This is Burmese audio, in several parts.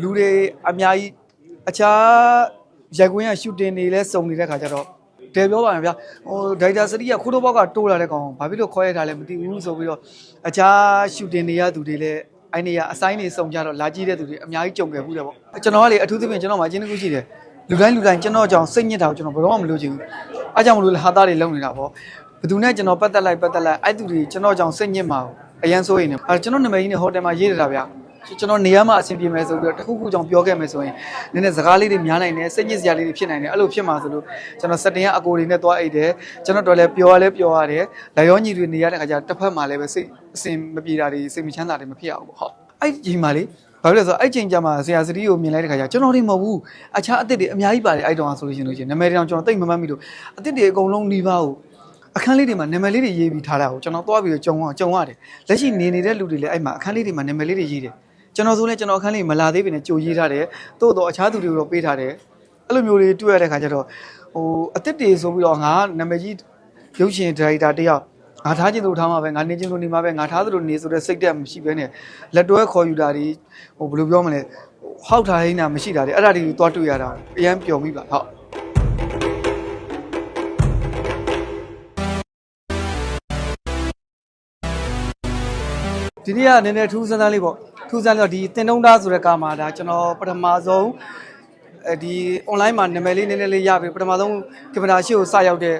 လူတွေအများကြီးအခြားရိုက်ကွင်းရရှူတင်နေလဲစုံနေတဲ့ခါကျတော့တဲပြောပါမယ်ဗျာဟိုဒိုက်တာစတီးကခိုးတော့ဘောက်ကတိုးလာတဲ့ကောင်ဘာဖြစ်လို့ခေါ်ရတာလဲမသိဘူးဆိုပြီးတော့အခြားရှူတင်နေရသူတွေလည်းအဲ့နေရအဆိုင်နေစုံကြတော့လာကြည့်တဲ့သူတွေအများကြီးကြုံခဲ့ဘူးတယ်ပေါ့ကျွန်တော်ကလေအထူးသဖြင့်ကျွန်တော်မှအချင်းတစ်ခုရှိတယ်လူတိုင်းလူတိုင်းကျွန်တော်ကြောင့်စိတ်ညစ်တာကိုကျွန်တော်ဘယ်တော့မှမလုပ်ချင်ဘူးအားကြောင့်မလို့လေဟာသားတွေလုံနေတာပေါ့ဘယ်သူနဲ့ကျွန်တော်ပတ်သက်လိုက်ပတ်သက်လိုက်အဲ့သူတွေကျွန်တော်ကြောင့်စိတ်ညစ်မှာကိုအရန်စိုးရင်လည်းအဲကျွန်တော်နာမည်ကြီးနဲ့ဟိုတယ်မှာရေးရတာဗျာ ကျွန်တော်နေရာမှာအဆင်ပြေမယ်ဆိုပြီးတော့တခုခုကြောင့်ပြောခဲ့မယ်ဆိုရင်နည်းနည်းစကားလေးတွေများနိုင်တယ်စိတ်ညစ်စရာလေးတွေဖြစ်နိုင်တယ်အဲ့လိုဖြစ်မှာဆိုလို့ကျွန်တော်စက်တင်ကအကိုတွေနဲ့သွားအိတ်တယ်ကျွန်တော်တို့လည်းပြောရလဲပြောရတယ်လာရောညီတွေနေရတဲ့ခါကျတစ်ဖက်မှာလည်းပဲစိတ်အဆင်မပြေတာတွေစိတ်မချမ်းသာတွေမဖြစ်အောင်ပေါ့ဟုတ်အဲ့ဒီချိန်မှာလေဘာဖြစ်လဲဆိုတော့အဲ့ချိန်ကျမှဆရာစတီးကိုမြင်လိုက်တဲ့ခါကျကျွန်တော်တွေမဟုတ်ဘူးအခြားအစ်စ်တွေအများကြီးပါတယ်အဲ့တုန်းကဆိုလို့ရှိရင်လို့ရှိရင်နာမည်တွေတောင်ကျွန်တော်သိမ့်မမှတ်မိလို့အစ်စ်တွေအကုန်လုံးနှီးပါးကိုအခန်းလေးတွေမှာနာမည်လေးတွေရေးပြီးထားတာကိုကျွန်တော်သွားပြီးတော့ကြုံအောင်ကြုံရတယ်လက်ရှိနေနေတဲ့လူတွေလည်းအဲ့မှာအခန်းလေးတွေမှာနာမည်လေးတွေရေးတယ် ကျွန်တော်ဆိုလည်းကျွန်တော်အခန်းလေးမလာသေးပြီနဲ့ကြိုရေးထားတယ်တိုးတော့အခြားသူတွေကိုတော့ပေးထားတယ်အဲ့လိုမျိုးတွေတွေ့ရတဲ့ခါကျတော့ဟိုအစ်စ်တွေဆိုပြီးတော့ငါနာမည်ကြီးရုပ်ရှင်ဒါရိုက်တာတယောက်ငါထားခြင်းလို့ထားမှာပဲငါနေခြင်းလို့နေမှာပဲငါထားသလိုနေဆိုတဲ့စိတ်တက်မရှိဘဲနဲ့လက်တွဲခေါ်ယူတာတွေဟိုဘယ်လိုပြောမလဲဟောက်ထားဟင်းတာမရှိတာတွေအဲ့ဒါတွေကိုသွားတွေ့ရတာအရန်ပျော်မိပါဟုတ် ဒီနေ့ကနည်းနည်းထူးဆန်းဆန်းလေးပေါ့ထူးဆန်းတော့ဒီတင်တုံးသားဆိုတဲ့ကာမှာဒါကျွန်တော်ပထမဆုံးအဲဒီ online မှာနာမည်လေးနည်းနည်းလေးရပြီပထမဆုံးကင်မရာရှိကိုစရောက်တဲ့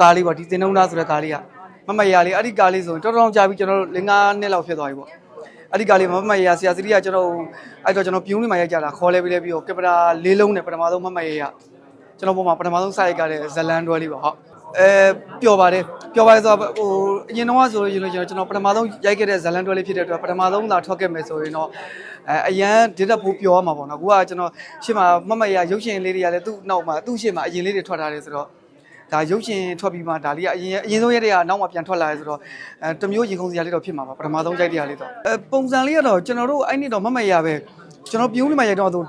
ကားလေးပေါ့ဒီတင်တုံးသားဆိုတဲ့ကားလေးကမမရလေးအဲ့ဒီကားလေးဆိုရင်တော်တော်ကြာပြီကျွန်တော်၄၅နှစ်လောက်ဖြစ်သွားပြီပေါ့အဲ့ဒီကားလေးမမရဆရာစတိကကျွန်တော်အဲ့တော့ကျွန်တော်ပြုံးလေးမှာရိုက်ကြတာခေါ်လဲပြီးလဲပြီးတော့ကင်မရာလေးလုံးနဲ့ပထမဆုံးမမရရကျွန်တော်ပုံမှာပထမဆုံးစရိုက်ကြတဲ့ဇလန်တွဲလေးပေါ့ဟုတ် အဲပျော်ပါတယ်ပျော်ပါတယ်ဆိုတော့ဟိုအရင်တော့ဆိုလို့ရှိရင်ကျွန်တော်ပထမဆုံးရိုက်ခဲ့တဲ့ဇလန်တွဲလေးဖြစ်တဲ့အတွက်ပထမဆုံးသာထွက်ခဲ့မယ်ဆိုရင်တော့အဲအရန်ဒီတက်ဖို့ပျော်ရမှာပေါ့နော်အခုကကျွန်တော်ရှေ့မှာမမရရုပ်ရှင်လေးတွေကလည်းသူ့နောက်မှာသူ့ရှေ့မှာအရင်လေးတွေထွက်ထားတယ်ဆိုတော့ဒါရုပ်ရှင်ထွက်ပြီးမှဒါလေးကအရင်အရင်ဆုံးရက်တွေကနောက်မှပြန်ထွက်လာရဲဆိုတော့အဲတမျိုးရင်ခုန်စရာလေးတော့ဖြစ်မှာပါပထမဆုံးရိုက်တဲ့ဟာလေးတော့အဲပုံစံလေးကတော့ကျွန်တော်တို့အဲ့နေ့တော့မမရပဲကျွန်တော်ပြုံးလေးမှာရိုက်တော့သူ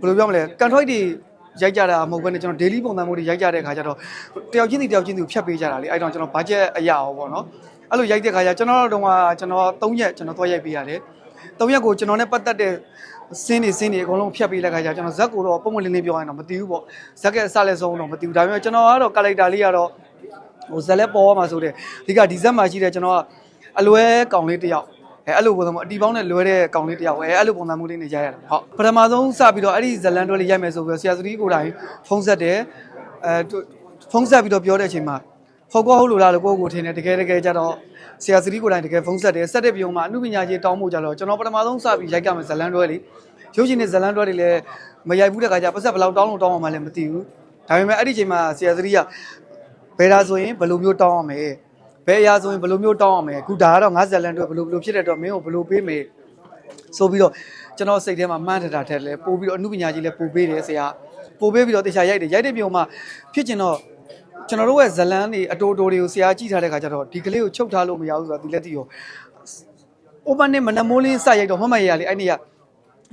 ဘယ်လိုပြောမလဲကန်ထွိုက်တွေ ရိုက်ကြတာမဟုတ်ဘဲနဲ့ကျွန်တော် daily ပုံစံမျိုးတွေရိုက်ကြတဲ့ခါကျတော့တယောက်ချင်းစီတယောက်ချင်းစီကိုဖြတ်ပေးကြတာလေအဲ့တော့ကျွန်တော် budget အရာရောပေါ့နော်အဲ့လိုရိုက်တဲ့ခါကျကျွန်တော်တို့ကကျွန်တော်3ရက်ကျွန်တော်သွားရိုက်ပေးရတယ်3ရက်ကိုကျွန်တော်နဲ့ပတ်သက်တဲ့စင်းနေစင်းနေအကုန်လုံးဖြတ်ပေးလိုက်ခါကျကျွန်တော်ဇက်ကိုတော့ပုံမလင်းလင်းပြောရင်တော့မသိဘူးပေါ့ဇက်ကဲအစလည်းဆုံးတော့မသိဘူးဒါပေမဲ့ကျွန်တော်ကတော့ character လေးကတော့ဟိုဇက်လက်ပေါ်ရမှာဆိုတဲ့အဓိကဒီဇက်မှာရှိတဲ့ကျွန်တော်ကအလွဲကောင်လေးတစ်ယောက် အဲအဲ့လိုပုံစံမျိုးအတီပေါင်းနဲ့လွဲတဲ့ကောင်လေးတယောက်အဲအဲ့လိုပုံစံမျိုးလေးနဲ့ရိုက်ရတယ်ဟုတ်ပထမဆုံးစပြီးတော့အဲ့ဒီဇလန်တွဲလေးရိုက်မယ်ဆိုပြီးတော့ဆရာစတီးကိုယ်တိုင်ဖုန်းဆက်တယ်အဲဖုန်းဆက်ပြီးတော့ပြောတဲ့အချိန်မှာဟုတ်ကောဟုတ်လို့လားလို့ကိုယ့်ကိုယ်ထင်တယ်တကယ်တကယ်ကြတော့ဆရာစတီးကိုယ်တိုင်တကယ်ဖုန်းဆက်တယ်ဆက်တဲ့ပြုံမှာအမှုပညာကြီးတောင်းဖို့ကြတော့ကျွန်တော်ပထမဆုံးစပြီးရိုက်ကမယ်ဇလန်တွဲလေးရုပ်ရှင်နဲ့ဇလန်တွဲတွေလည်းမရိုက်ဘူးတဲ့ခါကျပတ်ဆက်ဘယ်လောက်တောင်းလို့တောင်းအောင်မှလည်းမသိဘူးဒါပေမဲ့အဲ့ဒီချိန်မှာဆရာစတီးကဘယ်ဒါဆိုရင်ဘယ်လိုမျိုးတောင်းအောင်မယ် ဘယ်အရာဆိုရင်ဘယ်လိုမျိုးတောင်းအောင်မယ်အခုဒါကတော့ငါဇလန်တွဲဘယ်လိုဘယ်လိုဖြစ်တဲ့တော့မင်းကိုဘယ်လိုပေးမယ်ဆိုပြီးတော့ကျွန်တော်စိတ်ထဲမှာမှန်းထတာထက်လဲပို့ပြီးတော့အမှုပညာကြီးလဲပို့ပေးတယ်ဆရာပို့ပေးပြီးတော့တရားရိုက်တယ်ရိုက်တဲ့ပြုံမှာဖြစ်ကျင်တော့ကျွန်တော်တို့ရဲ့ဇလန်းတွေအတိုးတိုးတွေကိုဆရာကြည့်ထားတဲ့ခါကျတော့ဒီကလေးကိုချုပ်ထားလို့မရဘူးဆိုတာဒီလက်တည်ရော open နဲ့မနမိုးလင်းစရိုက်တော့မမရရလေအဲ့နေ့က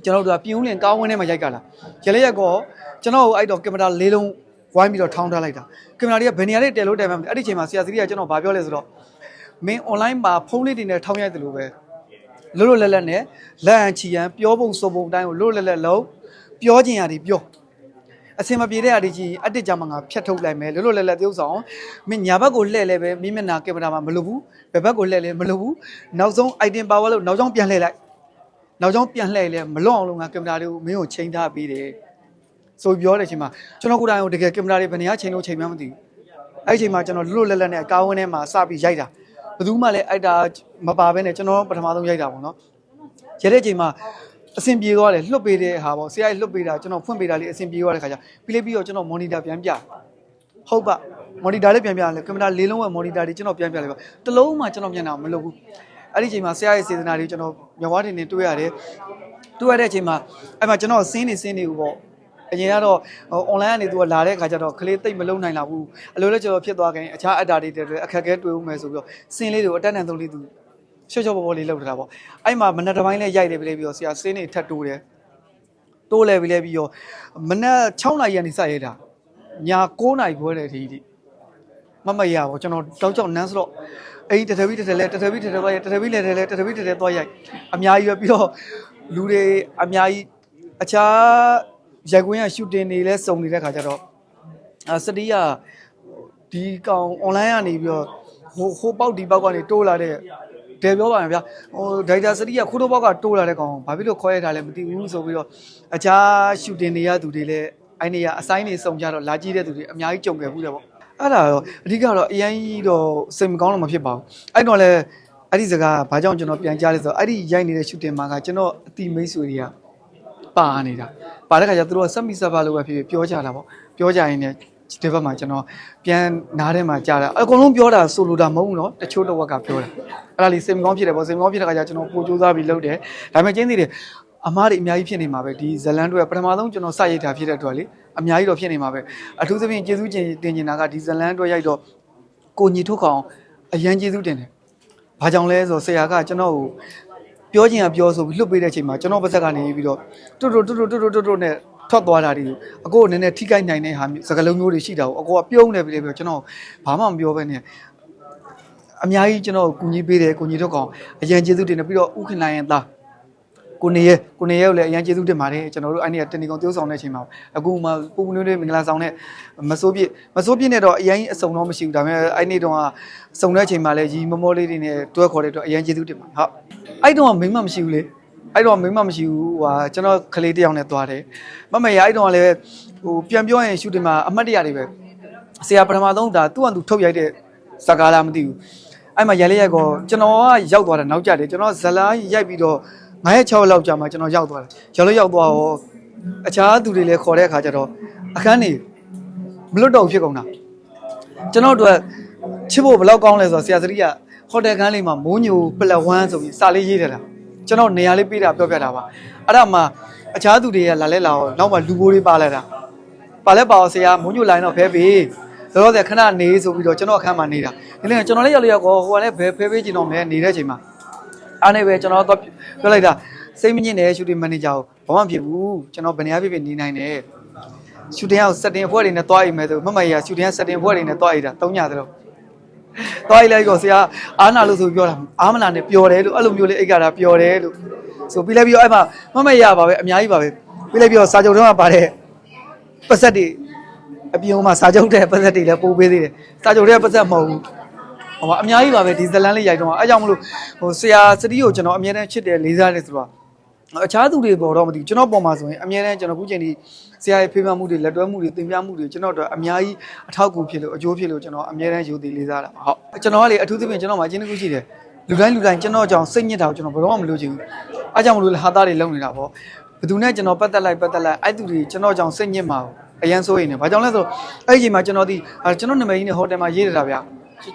ကျွန်တော်တို့ကပြင်းဦးလင်ကောင်းဝင်းထဲမှာရိုက်ကလာရလေရက်ကောကျွန်တော်ကိုအဲ့တော့ကင်မရာလေးလုံး ဝိုင်းပြီးတော့ထောင်းထားလိုက်တာကင်မရာတွေကဘယ်နေရာလေးတယ်လို့တယ်မှမသိအဲ့ဒီချိန်မှာဆရာစတီးကကျွန်တော်ဗာပြောလဲဆိုတော့မင်း online မှာဖုန်းလေးတွေနဲ့ထောင်းရိုက်တယ်လို့ပဲလွတ်လွတ်လပ်လပ်နဲ့လက်အန်ချီရန်ပြောပုံဆိုပုံတိုင်းကိုလွတ်လွတ်လပ်လပ်လုံးပြောချင်ရည်ပြောအစင်မပြေတဲ့အားဒီကြီးအတစ်ကြမှာငါဖြတ်ထုတ်လိုက်မယ်လွတ်လွတ်လပ်လပ်ပြုတ်ဆောင်မင်းညာဘက်ကိုလှည့်လဲပဲမိမျက်နှာကင်မရာမှာမလုပ်ဘူးဘယ်ဘက်ကိုလှည့်လဲမလုပ်ဘူးနောက်ဆုံး item power လို့နောက်ကြောင်းပြန်လှည့်လိုက်နောက်ကြောင်းပြန်လှည့်လဲမလွတ်အောင်လို့ငါကင်မရာတွေကိုမင်းကိုချိန်ထားပေးတယ် ဆိုပြောတဲ့အချိန်မှာကျွန်တော်ကိုယ်တိုင်ကိုတကယ်ကင်မရာတွေဘယ်နေရာချိန်လို့ချိန်မှမသိဘူးအဲ့ဒီအချိန်မှာကျွန်တော်လွတ်လွတ်လပ်လပ်နဲ့အကားဝင်းထဲမှာစပြီးရိုက်တာဘယ်သူမှလည်းအဲ့ဒါမပါဘဲနဲ့ကျွန်တော်ပထမဆုံးရိုက်တာပေါ့နော်ရတဲ့ချိန်မှာအဆင်ပြေသွားတယ်လွတ်ပေးတဲ့ဟာပေါ့ဆရာကြီးလွတ်ပေးတာကျွန်တော်ဖွင့်ပေးတာလေးအဆင်ပြေသွားတဲ့ခါကျပြီးလေးပြီးတော့ကျွန်တော် monitor ပြန်ပြဟုတ်ပါ monitor လေးပြန်ပြတယ်ကင်မရာလေးလုံးရဲ့ monitor တွေကျွန်တော်ပြန်ပြလိုက်ပါတစ်လုံးမှကျွန်တော်ပြန်တာမလုပ်ဘူးအဲ့ဒီချိန်မှာဆရာရဲ့စေတနာတွေကျွန်တော်မြဝတင်နေတွေ့ရတယ်တွေ့ရတဲ့အချိန်မှာအဲ့မှာကျွန်တော်စင်းနေစင်းနေဘူးပေါ့ အရင်ကတော့ဟို online ကနေသူကလာတဲ့ခါကျတော့ကလေးတိတ်မလုံနိုင်လာဘူးအလိုလည်းကျွန်တော်ဖြစ်သွားခင်အခြားအတာတွေတွေအခက်အခဲတွေ့ဦးမယ်ဆိုပြီးတော့စင်းလေးတွေကိုအတက်နဲ့သုံးလေးသူချော့ချော့ပေါ်ပေါ်လေးလောက်ထားတာပေါ့အဲ့မှာမနက်တစ်ပိုင်းလဲရိုက်တယ်ပြီလေပြီးတော့ဆရာစင်းနေထပ်တိုးတယ်တိုးလဲပြီလေပြီးတော့မနက်6နာရီကနေစရိုက်တာညာ9နာရီခွဲတဲ့အထိမမရပါဘူးကျွန်တော်တောက်ချောက်နန်းစတော့အိမ်တထဘီတထလဲတထဘီတထလဲတထဘီလဲလဲတထဘီတထလဲသွားရိုက်အများကြီးပဲပြီးတော့လူတွေအများကြီးအခြား ရိုက်ကွင်းရရှူတင်တွေလဲစုံနေတဲ့ခါကျတော့အာစတီးကဒီကောင် online ကနေပြီးတော့ဟိုဟိုပေါက်ဒီပေါက်ကနေတိုးလာတဲ့တယ်ပြောပါမယ်ဗျာဟိုဒိုက်တာစတီးကခိုးတော့ပေါက်ကတိုးလာတဲ့ကောင်ဘာဖြစ်လို့ခေါ်ရတာလဲမသိဘူးဆိုပြီးတော့အခြားရှူတင်တွေရသူတွေလဲအဲ့နေရအဆိုင်တွေစုံကြတော့လာကြည့်တဲ့သူတွေအများကြီးကြုံခဲ့ဘူးတယ်ပေါ့အဲ့ဒါတော့အဓိကတော့အရင်ကြီးတော့စိတ်မကောင်းလို့မဖြစ်ပါဘူးအဲ့တော့လဲအဲ့ဒီစကားဘာကြောင့်ကျွန်တော်ပြန်ကြားလဲဆိုတော့အဲ့ဒီရိုက်နေတဲ့ရှူတင်မှာကကျွန်တော်အတိမိတ်ဆွေတွေကပါနေတာ ပါတဲ့ခါကျသူတို့ကစက်မီဆက်ပါလို့ပဲဖြစ်ဖြစ်ပြောကြတာပေါ့ပြောကြရင်လည်းဒီဘက်မှာကျွန်တော်ပြန်နားထဲမှာကြားတာအကုန်လုံးပြောတာဆိုလိုတာမဟုတ်ဘူးเนาะတချို့တစ်ဝက်ကပြောတာအဲ့ဒါလေးစိတ်မကောင်းဖြစ်တယ်ပေါ့စိတ်မကောင်းဖြစ်တဲ့ခါကျကျွန်တော်ပိုစူးစမ်းပြီးလုပ်တယ်ဒါပေမဲ့ကျင်းသေးတယ်အမားတွေအများကြီးဖြစ်နေမှာပဲဒီဇလန်တွေကပထမဆုံးကျွန်တော်စရိုက်တာဖြစ်တဲ့အတွက်လေအများကြီးတော့ဖြစ်နေမှာပဲအထူးသဖြင့်ကျေးဇူးတင်တင်နေတာကဒီဇလန်တွေရိုက်တော့ကိုညီထုတ်ခေါင်အရန်ကျေးဇူးတင်တယ် ဘာကြောင့်လဲဆိုတော့ဆရာကကျွန်တော်ကို ပြောချင်ရပြောဆိုပြီးလှုပ်ပေးတဲ့အချိန်မှာကျွန်တော်ပါဇက်ကနေပြီးတော့တွတ်တွတ်တွတ်တွတ်တွတ်တွတ်တွတ်နဲ့ထွက်သွားတာဒီအကိုကနည်းနည်းထိခိုက်နိုင်တဲ့ဟာမျိုးစကားလုံးမျိုးတွေရှိတာကိုအကိုကပြုံးနေပြီလေပြောကျွန်တော်ဘာမှမပြောဘဲနဲ့အများကြီးကျွန်တော်ကိုကူညီပေးတယ်ကိုညီတော့ကောင်အရန်ကျေးဇူးတင်တယ်ပြီးတော့ဥခင်နိုင်ရင်သား ကိုနေရကိုနေရကိုလည်းအရန်ကျေးဇူးတင်ပါတယ်ကျွန်တော်တို့အဲ့ဒီကတဏီကောင်တိုးဆောင်တဲ့အချိန်မှာအခုမှပူပူနွေးနွေးမင်္ဂလာဆောင်တဲ့မစိုးပြည့်မစိုးပြည့်နဲ့တော့အရင်အစုံတော့မရှိဘူးဒါပေမဲ့အဲ့ဒီတော့ကစုံတဲ့အချိန်မှာလည်းရီမမောလေးတွေနဲ့တွဲခေါ်တဲ့အတွက်အရန်ကျေးဇူးတင်ပါတယ်ဟုတ်အဲ့တော့မိမမရှိဘူးလေအဲ့တော့မိမမရှိဘူးဟိုကျွန်တော်ကလေးတစ်ယောက်နဲ့သွားတယ်မမေရအဲ့တော့ကလည်းဟိုပြန်ပြောရင်ရှူတင်မှာအမှတ်တရတွေပဲဆရာပထမဆုံးဒါသူ့အတူထုတ်ရိုက်တဲ့စကားလားမသိဘူးအဲ့မှာရိုက်လိုက်ရိုက်ကောကျွန်တော်ကရောက်သွားတာနောက်ကျတယ်ကျွန်တော်ဇလန်းရိုက်ပြီးတော့ 9ရက်6လောက်ကြာမှကျွန်တော်ရောက်သွားတယ်ရောက်လို့ရောက်သွားတော့အခြားသူတွေလည်းခေါ်တဲ့အခါကျတော့အခန်းနေမလွတ်တော့ဘူးဖြစ်ကုန်တာကျွန်တော်တို့ချစ်ဖို့ဘယ်လောက်ကောင်းလဲဆိုတော့ဆရာစရိကဟိုတယ်ခန်းလေးမှာမိုးညိုပလက်ဝမ်းဆိုပြီးစာလေးရေးတယ်လားကျွန်တော်နေရာလေးပေးတာပြောပြတာပါအဲ့ဒါမှအခြားသူတွေကလာလဲလာတော့နောက်မှလူဘိုးလေးပါလာတာပါလဲပါအောင်ဆရာမိုးညိုလိုင်းတော့ဖဲပေးလောလောဆယ်ခဏနေဆိုပြီးတော့ကျွန်တော်အခန်းမှာနေတာဒီနေ့ကျွန်တော်လည်းရောက်လို့ရောက်ကောဟိုကလည်းဘယ်ဖဲပေးချင်တော့မဲနေတဲ့အချိန်မှာ အားနေပဲကျွန်တော်တော့ပြောလိုက်တာစိတ်မညစ်နဲ့ရှူတင်မန်နေဂျာကိုဘာမှမဖြစ်ဘူးကျွန်တော်ဘယ်နေရာဖြစ်ဖြစ်နေနိုင်တယ်ရှူတင်အောင်စက်တင်အဖွဲ့တွေနဲ့တွားအိမ်မယ်ဆိုမမကြီးကရှူတင်ကစက်တင်အဖွဲ့တွေနဲ့တွားအိမ်တာတုံးညတယ်လို့တွားအိမ်လိုက်တော့ဆရာအားနာလို့ဆိုပြောတာအားမနာနဲ့ပျော်တယ်လို့အဲ့လိုမျိုးလေးအိတ်ကတာပျော်တယ်လို့ဆိုပြီးလိုက်ပြီးတော့အဲ့မှာမမကြီးရပါပဲအများကြီးပါပဲပြီးလိုက်ပြီးတော့စာချုပ်ထဲမှာပါတဲ့ပတ်သက်တွေအပြင်မှာစာချုပ်တဲ့ပတ်သက်တွေလည်းပို့ပေးသေးတယ်စာချုပ်တဲ့ပတ်သက်မဟုတ်ဘူး ဟိုပါအများကြီးပါပဲဒီဇလန်လေးရိုက်တော့အဲကြောင့်မလို့ဟိုဆရာစတီးကိုကျွန်တော်အမြဲတမ်းချစ်တယ်လေးစားတယ်ဆိုတော့အခြားသူတွေပေါ်တော့မသိဘူးကျွန်တော်ပေါ်မှာဆိုရင်အမြဲတမ်းကျွန်တော်ခုချိန်ဒီဆရာရဲ့ဖေးမှမှုတွေလက်တွဲမှုတွေသင်ပြမှုတွေကျွန်တော်တို့အများကြီးအထောက်အကူဖြစ်လို့အကျိုးဖြစ်လို့ကျွန်တော်အမြဲတမ်းယူတည်လေးစားတာပါဟုတ်ကျွန်တော်ကလေအထူးသဖြင့်ကျွန်တော်မှာအချင်းတစ်ခုရှိတယ်လူတိုင်းလူတိုင်းကျွန်တော်ကြောင့်စိတ်ညစ်တာကိုကျွန်တော်ဘယ်တော့မှမလုပ်ချင်ဘူးအဲကြောင့်မလို့ဟာသားတွေလုံနေတာပေါ့ဘယ်သူနဲ့ကျွန်တော်ပတ်သက်လိုက်ပတ်သက်လိုက်အဲ့သူတွေကျွန်တော်ကြောင့်စိတ်ညစ်မှာအရန်စိုးရင်ねဘာကြောင့်လဲဆိုတော့အဲ့ဒီအချိန်မှာကျွန်တော်ဒီကျွန်တော်နာမည်ကြီးနဲ့ဟိုတယ်မှာရေးရတာဗျာ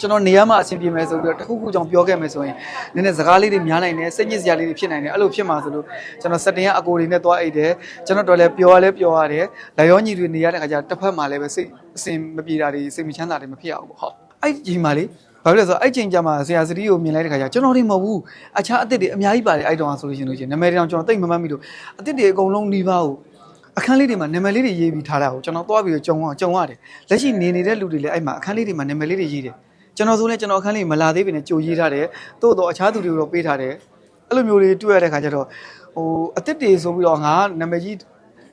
ကျွန်တော်နေရာမှာအဆင်ပြေမယ်ဆိုပြီးတော့တခုခုကြောင့်ပြောခဲ့မယ်ဆိုရင်နည်းနည်းစကားလေးတွေများနိုင်တယ်စိတ်ညစ်စရာလေးတွေဖြစ်နိုင်တယ်အဲ့လိုဖြစ်မှာဆိုလို့ကျွန်တော်စက်တင်ကအကိုတွေနဲ့သွားအိတ်တယ်ကျွန်တော်တို့လည်းပျော်ရလဲပျော်ရတယ်လာရောညီတွေနေရတဲ့ခါကျတစ်ဖက်မှာလည်းပဲစိတ်အဆင်မပြေတာတွေစိတ်မချမ်းသာတွေမဖြစ်အောင်ပေါ့ဟုတ်အဲ့ဒီချိန်မှာလေဘာဖြစ်လဲဆိုတော့အဲ့ချိန်ကျမှဆရာစတီးကိုမြင်လိုက်တဲ့ခါကျကျွန်တော်တွေမဟုတ်ဘူးအခြားအစ်စ်တွေအများကြီးပါတယ်အဲ့တုန်းကဆိုလို့ရှိရင်လို့ချင်းနာမည်တောင်ကျွန်တော်သိမမှတ်မိလို့အစ်စ်တွေအကုန်လုံးနှီးပါဘူးအခန်းလေးတွေမှာနာမည်လေးတွေရေးပြီးထားတာကိုကျွန်တော်သွားပြီးတော့ကြုံအောင်ကြုံရတယ်လက်ရှိနေနေတဲ့လူတွေလည်းအဲ့မှာအခန်းလေးတွေမှာနာမည်လေးတွေရေးတယ် ကျွန်တော်ဆိုလည်းကျွန်တော်အခန်းလေးမလာသေးပြီနဲ့ကြိုရေးထားတယ်တိုးတော့အခြားသူတွေကိုတော့ပေးထားတယ်အဲ့လိုမျိုးတွေတွေ့ရတဲ့ခါကျတော့ဟိုအစ်စ်တွေဆိုပြီးတော့ငါနာမည်ကြီး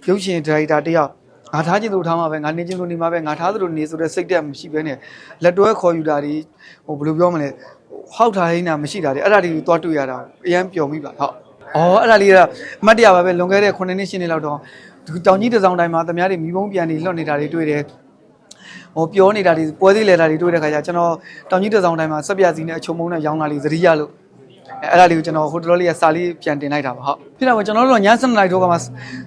ရုပ်ရှင်ဒါရိုက်တာတယောက်ငါထားခြင်းလို့ထားမှာပဲငါနေခြင်းလို့နေမှာပဲငါထားသလိုနေဆိုတဲ့စိတ်တက်မရှိဘဲနဲ့လက်တွဲခေါ်ယူတာတွေဟိုဘယ်လိုပြောမလဲဟောက်ထားဟင်းတာမရှိတာတွေအဲ့ဒါတွေကိုသွားတွေ့ရတာအရန်ပျော်မိပါဟုတ်အော်အဲ့ဒါလေးကအမှတ်တရပါပဲလွန်ခဲ့တဲ့9နှစ်10နှစ်လောက်တော့ဒီတောင်ကြီးတစ်စောင်းတိုင်းမှာသမားတွေမိဘုံပြန်နေလွတ်နေတာတွေတွေ့တယ် ဟိုပြောနေတာတွေပွဲသေးလဲတာတွေတွေ့တဲ့ခါကျကျွန်တော်တောင်ကြီးတစောင်းတိုင်းမှာစက်ပြစီနဲ့အချုံမုံနဲ့ရောင်းတာလေးသတိရလို့အဲအဲ့ဒါလေးကိုကျွန်တော်ဟိုတလောလေးကစာလေးပြန်တင်လိုက်တာပါဟုတ်ဖြစ်တာကကျွန်တော်တို့ကည7နာရီတော့ကမှ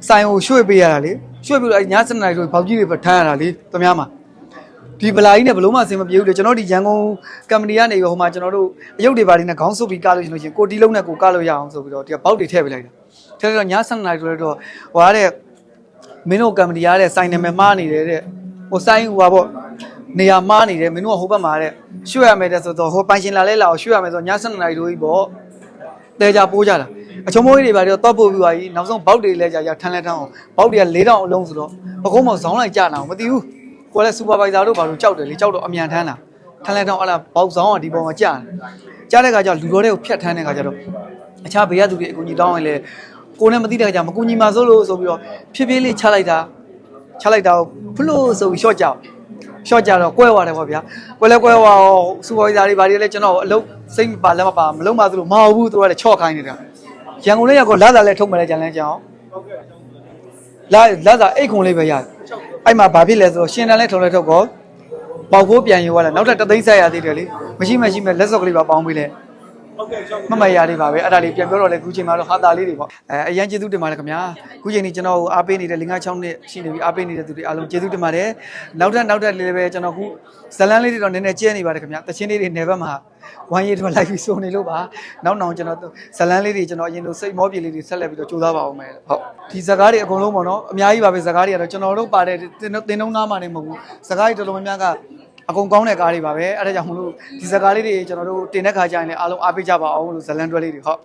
စိုင်ကိုရွှေ့ပေးရတာလေရွှေ့ပြီးတော့အဲည7နာရီတော့ဘောက်ကြီးတွေပဲထမ်းရတာလေသူများမှာဒီဗလာကြီးနဲ့ဘလို့မှအဆင်မပြေဘူးလေကျွန်တော်ဒီရန်ကုန်ကမ္ပဏီကနေဟိုမှာကျွန်တော်တို့အယုတ်တွေပါလေးနဲ့ခေါင်းဆုပ်ပြီးကားလို့ရှိလို့ရှင်ကိုတီလုံးနဲ့ကိုကားလို့ရအောင်ဆိုပြီးတော့ဒီကဘောက်တွေထည့်ပေးလိုက်တာထည့်တော့ည7နာရီတော့ဟိုရတဲ့မင်းတို့ကမ္ပဏီရတဲ့စိုင်နာမည်မှားနေတယ်တဲ့ ဟိုစိုင်ဟိုပါပေါ့နေရာမှားနေတယ်မင်းတို့ကဟိုဘက်မှာတဲ့ရွှေ့ရမယ်တဲ့ဆိုတော့ဟိုပိုင်ရှင်လာလဲလာအောင်ရွှေ့ရမယ်ဆိုတော့ည7နာရီတို့ကြီးပေါ့တဲကြပိုးကြတာအချုံမိုးကြီးတွေပါတော့တော့ပို့ပြီးပါကြီးနောက်ဆုံးဘောက်တွေလဲကြရထန်းလဲထန်းအောင်ဘောက်တွေက၄တောင်အလုံးဆိုတော့ပကုံးမောင်ဇောင်းလိုက်ကြတာမသိဘူးကိုလည်းစူပါဗိုက်ဇာတို့ဘာလို့ကြောက်တယ်လေကြောက်တော့အမြန်ထန်းတာထန်းလဲထန်းအဲ့လားဘောက်ဇောင်းကဒီပေါ်မှာကြာတယ်ကြားတဲ့ခါကျလူတော်တွေကိုဖျက်ထန်းတဲ့ခါကျတော့အခြားဘေးကသူတွေအကူကြီးတောင်းရင်လေကိုယ်နဲ့မသိတဲ့အခါကျမကူညီမှာစိုးလို့ဆိုပြီးတော့ဖြည်းဖြည်းလေးချလိုက်တာ ချလိုက်တာကိုဖလို့ဆိုပြီးရှော့ကြအောင်ရှော့ကြတော့ကွဲသွားတယ်ပေါ့ဗျာကွဲလဲကွဲသွားတော့စူပါဗိုက်ဇာတွေဘာတွေလဲကျွန်တော်အလုပ်စိတ်မပါလက်မပါမလုံးပါသလိုမဟုတ်ဘူးသူကလည်းချော့ခိုင်းနေတာရန်ကုန်လေးရောက်တော့လာသာလဲထုတ်မယ်လဲကြံလဲကြအောင်လာလာသာအိတ်ခွန်လေးပဲရတယ်အဲ့မှာဘာဖြစ်လဲဆိုတော့ရှင်တန်လဲထုံလဲထုတ်ကောပေါက်ဖို့ပြန်ယူရလာနောက်ထပ်တသိန်းဆက်ရသေးတယ်လေမရှိမရှိမဲ့လက်စော့ကလေးပါပေါင်းပေးလဲ မမရလေးပါပဲအဲ့ဒါလေးပြန်ပြောတော့လေခုချိန်မှာတော့ဟာတာလေးတွေပေါ့အဲအရင်ကျေးဇူးတင်ပါတယ်ခင်ဗျာခုချိန်นี้ကျွန်တော်ကိုအားပေးနေတဲ့5 6နှစ်ရှိနေပြီအားပေးနေတဲ့သူတွေအားလုံးကျေးဇူးတင်ပါတယ်နောက်ထပ်နောက်ထပ်လေးပဲကျွန်တော်ခုဇလန်းလေးတွေတော့နည်းနည်းကျဲနေပါတယ်ခင်ဗျာတချင်းလေးတွေနယ်ဘက်မှာဝိုင်းရတော့လိုက်ပြီးစုံနေလို့ပါနောက်နောက်ကျွန်တော်ဇလန်းလေးတွေကျွန်တော်အရင်လိုစိတ်မောပြေလေးတွေဆက်လက်ပြီးတော့ကြိုးစားပါအောင်မယ်ဟုတ်ဒီဇကားတွေအကုန်လုံးပေါ့နော်အများကြီးပါပဲဇကားတွေကတော့ကျွန်တော်တို့ပါတဲ့တင်တင်တုံးသားမှနေမဟုတ်ဘူးဇကားတွေတော်တော်များများက အကုန်ကောင်းတဲ့ကားတွေပါပဲအဲ့ဒါကြောင့်မလို့ဒီဇကားလေးတွေကျွန်တော်တို့တင်တဲ့ခါကျရင်လည်းအားလုံးအားပေးကြပါအောင်လို့ဇလန်တွဲလေးတွေဟုတ်